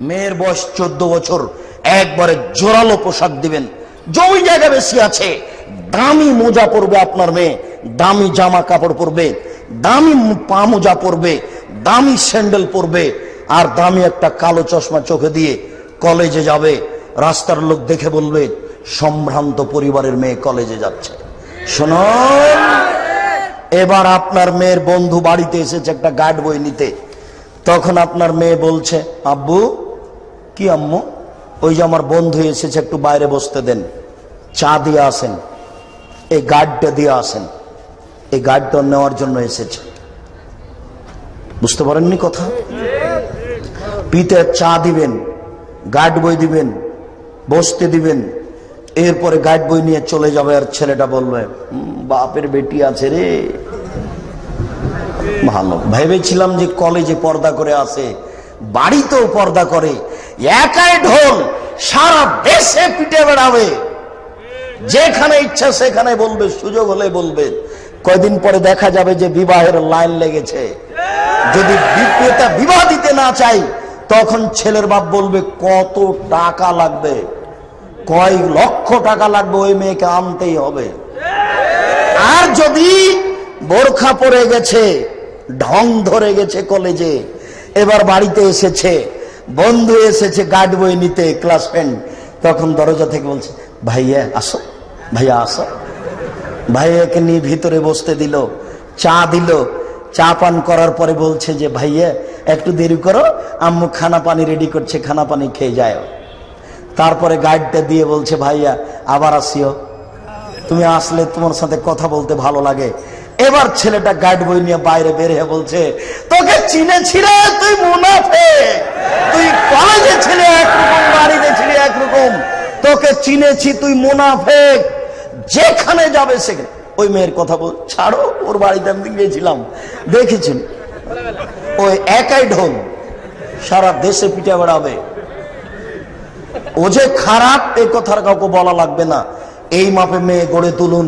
মেয়ের বয়স চোদ্দ বছর। একবারে জোরালো পোশাক দিবেন। জমি জায়গা বেশি আছে। দামি মোজা পরবে আপনার মেয়ে। দামি জামা কাপড় পরবে। দামি পা মোজা পরবে। দামি স্যান্ডেল পরবে। আর দামি একটা কালো চশমা চোখে দিয়ে কলেজে যাবে। রাস্তার লোক দেখে বলবে, সম্ভ্রান্ত পরিবারের মেয়ে কলেজে যাচ্ছে। শোনুন এবার আপনার মেয়ের বন্ধু বাড়িতে এসেছে একটা গার্ড বই নিতে। তখন আপনার মেয়ে বলছে, আব্বু কি আম্মু? ওই যে আমার বন্ধু এসেছে, একটু বাইরে বসতে দেন। চা দিয়ে আসেন। এই গার্ডটা দিয়ে আসেন। এই গার্ডটা নেওয়ার জন্য এসেছে। বুঝতে পারেননি কথা? পিতে চা দিবেন, গার্ড বই দিবেন, বসতে দিবেন। এরপরে গার্ড বই নিয়ে চলে যাবে আর ছেলেটা বলবে বাপের বেটি আছে রে। ভালো। ভেবেছিলাম যে কলেজে পর্দা করে আসে। বাড়িতেও পর্দা করে। একাই ঢোল সারা দেশে পিটে বেড়াবে। যেখানে ইচ্ছা সেখানে বলবে, সুযোগ হলে বলবে। কয়দিন পরে দেখা যাবে যে বিবাহের লাইন লেগেছে। যদি বিক্রেতা বিবাহ দিতে না চাই তখন ছেলের বাপ বলবে, কত টাকা লাগবে? কয় লক্ষ টাকা লাগবে ওই মেয়েকে আনতেই হবে। আর যদি বোরখা পরে গেছে, ঢং ধরে গেছে কলেজে, এবার বাড়িতে এসেছে বন্ধু এসেছে গার্ড বই নিতে ক্লাস ফ্রেন্ড তখন দরজা থেকে বলছে, ভাইয়া, আসো ভাইয়া, আসো। ভাইয়াকে নিয়ে ভিতরে বসতে দিল, চা দিল। চা পান করার পরে বলছে যে, ভাইয়া, একটু দেরি করো, আম্মু খানা পানি রেডি করছে, খানা পানি খেয়ে যায় তারপরে গাইডটা দিয়ে বলছে, ভাইয়া, আবার আসিও। তুমি আসলে তোমার সাথে কথা বলতে ভালো লাগে। এবার ছেলেটা গাইড বই নিয়ে বাইরে বের হয়ে বলছে, তোকে চিনেছি রে, তুই মুনাফে তুই কলেজে ছিলে একরকম, বাড়িতে ছিলে একরকম। তোকে চিনেছি তুই মুনাফেক। যেখানে যাবে সেখানে ওই মেয়ের কথা বল ছাড়ো, ওর বাড়িতে আমি গিয়েছিলাম। দেখেছেন? ওই একাই ঢোল। সারা দেশে পিঠে বেড়াবে। ও যে খারাপ, এ কথার কাউকে বলা লাগবে না। এই মাপে মেয়ে গড়ে তুলুন।